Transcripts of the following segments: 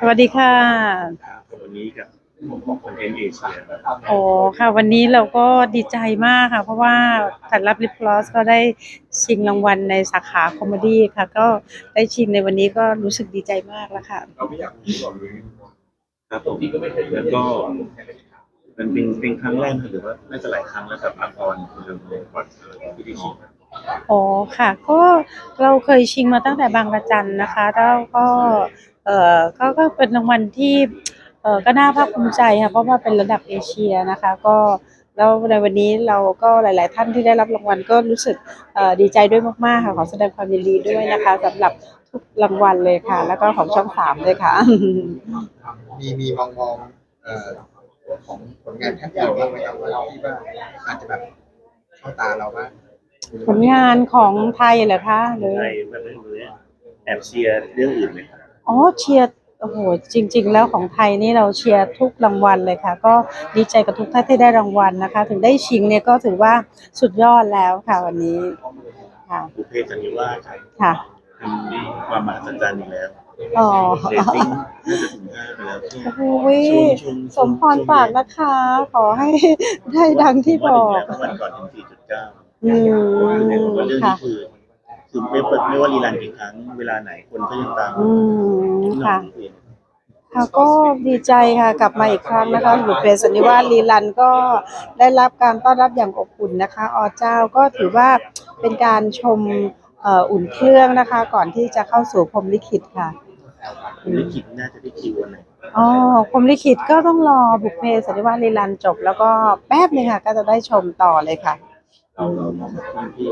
สวัสดีค่ะวันนี้กับคอนเทนต์เอเชียโอ้ค่ะ วันนี้เราก็ดีใจมากค่ะ เพราะว่าถัดรับลิปลอสก็ได้ชิงรางวัลในสาขาคอมเมดี้ค่ะ ก็ได้ชิงในวันนี้ก็รู้สึกดีใจมากแล้วค่ะ ครับผมแล้วก็มันเป็นเป็นครั้งแรกหรือว่าน่าจะหลายครั้งแล้วกับอาพรเรื่องของบอดที่ได้ชิงอ๋อค่ะ ก็เราเคยชิงมาตั้งแต่บางระจันนะคะ แล้วก็ เอ่อก็ก็เป็นรางวัลที่เอ่อก็น่าภาคภูมิใจค่ะเพราะว่าเป็นระดับเอเชียนะคะ ก็แล้วในวันนี้เราก็หลาย ๆ ท่านที่ได้รับรางวัลก็รู้สึกเอ่อดีใจด้วยมากๆค่ะขอแสดงความยินดีด้วยนะคะสำหรับทุกรางวัลเลยค่ะ แล้วก็ของช่องสามเลยค่ะ มีมีมองมองเอ่อของผลงานท่านอื่นบ้างไหมครับว่าที่ว่าอาจจะแบบเข้าตาเราบ้างผลงานของไทยเหรอคะหรือไทยแบบนี้เลยแอบเชียร์เรื่องอื่นไหมครับ อ๋อเชียร์โอ้โหจริง ๆ แล้วของไทยนี่เราเชียร์ทุกรางวัลเลยค่ะ ก็ดีใจกับทุกท่านที่ได้รางวัลนะคะ ถึงได้ชิงเนี่ยก็ถือว่าสุดยอดแล้วค่ะวันนี้ค่ะบุพเพสันนิวาสครับค่ะเป็นความมหัศจรรย์อีกแล้วอ๋อเรตติ้งน่าจะถึงห้าไปแล้วที่โอ้โหชุมชุมสมพรปากนะคะ ขอให้ได้ดังที่บอกผมว่าถึงแล้วเมื่อวันก่อนถึงสี่จุดเก้าอืมเรื่องนี้ค่ะ คือคือไม่ว่าไม่ว่ารีลันกี่ครั้งเวลาไหนคนก็ยังตามอืมพี่หน้อค่ะ งเองค่ะก็ดีใจค่ะกลับมาอีกครั้งนะคะบุพเพสันนิวาสลีลันก็ได้รับการต้อนรับอย่างอบอุ่นนะคะอเจ้าก็ถือว่าเป็นการชมเอ่ออุ่นเครื่องนะคะ ก่อนที่จะเข้าสู่พรหมลิขิตค่ะลิขิตน่าจะได้คิววันไหนอ๋อพรหมลิขิตก็ต้องรอบุพเพสันนิวาสลีลันจบ แล้วก็แป๊บหนึงค่ะก็จะได้ชมต่อเลยค่ะ เราเราพี่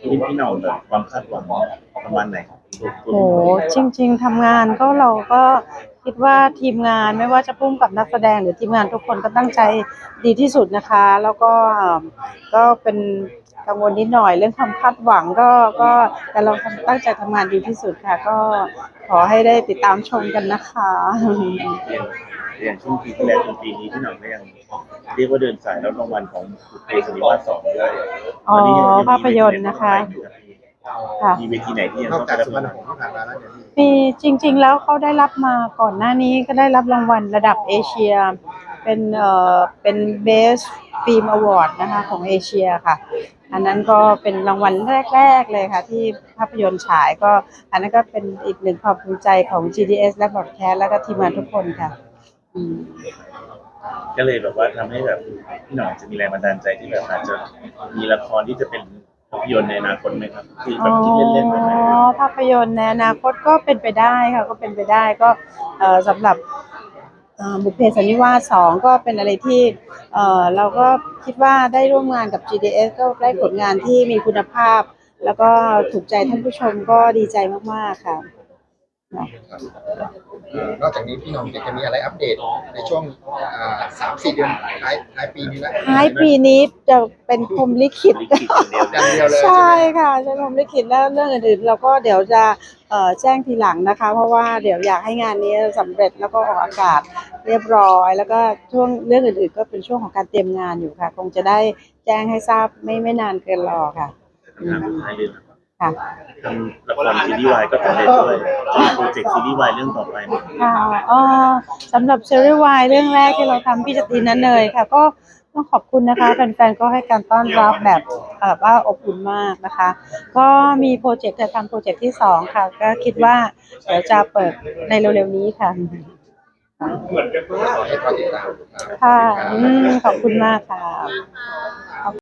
พี่พี่หน้องแบบความคาดหวังประมาณไหนครับโอ้จริง ๆทำงานก็เราก็คิดว่าทีมงานไม่ว่าจะพุ่มกับนักแสดงหรือทีมงานทุกคนก็ตั้งใจดีที่สุดนะคะ แล้วก็ก็เป็นกังวลนิดหน่อยเรื่องความคาดหวังก็ก็แต่เราตั้งใจทำงานดีที่สุดค่ะ ก็ขอให้ได้ติดตามชมกันนะคะ อย่างช่วงปีที่แล้วจนปีนี้พี่หน้องก็ยังเรียกว่าเดินสายรับรางวัลของบุพเพสันนิวาสสองด้วยอ๋อวันนี้ยังมีภาพยนตร์นะคะ ค่ะ มีเวทีไหนที่ยังนอกต้องจากรับสุวรรารงณวัลหงส์ที่ผ่านมาแล้วเนี่ยพี่มีจริง ๆ แล้วเขาได้รับมาก่อนหน้านี้ก็ได้รับรางวัลระดับเอเชีย เป็นเอ่อเป็น Best Film Award นะคะของเอเชียค่ะ อันนั้นก็เป็นรางวัลแรก ๆ เลยค่ะ ที่ภาพยนตร์ฉายก็ อันนั้นก็เป็นอีกหนึ่งความภูมิใจของ GDS และบอดแคสแล้วก็ทีมงานทุกคนค่ะ อืมก็เลยแบบว่าทำให้แบบพี่หน้องจะมีแรงบันดาลใจที่แบบอาจจะมีละครที่จะเป็นภาพยนตร์ในอนาคตไหมครับคือแบบคิดเล่นๆไว้ไหมอ๋อภาพยนตร์ในอนาคตก็เป็นไปได้ค่ะก็เป็นไปได้ก็เอ่อสำหรับเอ่อบุพเพสันนิวาสสองก็เป็นอะไรที่เอ่อเราก็คิดว่าได้ร่วมงานกับ GDS ก็ได้ผลงานที่มีคุณภาพ แล้วก็ถูกใจท่านผู้ชมก็ดีใจมากๆค่ะ นอกจากนี้พี่หน้องจะมีอะไรอัปเดตในช่วงอ่าสามสี่เดือนท้ายท้ายปีนี้แล้วท้ายปีนี้จะเป็นพรหมลิขิต อย่างเดียวเดียวเลยใช่ค่ะใช่พรมลิขิตแล้วเรื่องอื่นๆเราก็เดี๋ยวจะเอ่อแจ้งทีหลังนะคะ เพราะว่าเดี๋ยวอยากให้งานนี้สำเร็จแล้วก็ออกอากาศเรียบร้อย แล้วก็ช่วงเรื่องอื่นๆ ก็เป็นช่วงของการเตรียมงานอยู่ค่ะ คงจะได้แจ้งให้ทราบไม่ไม่นานเกินรอค่ะ ถามท้ายเลยนะ ครับค่ะ ทำละครซีรีส์วายก็สำเร็จด้วยจะมีโปรเจกต์ซีรีส์วายเรื่องต่อไปไหมค่ะเอ่อสำหรับซีรีส์วายเรื่องแรกที่เราทำพี่จตีนันเนยค่ะ ก็ต้องขอบคุณนะคะแฟนๆก็ให้การต้อนรับแบบเอ่อว่าอบอุ่นมากนะคะ ก็มีโปรเจกต์จะทำโปรเจกต์ที่สองค่ะ ก็คิดว่าเดี๋ยวจะเปิดในเร็วๆนี้ค่ะขอให้รอติดตามครับค่ะอืมขอบคุณมากค่ะ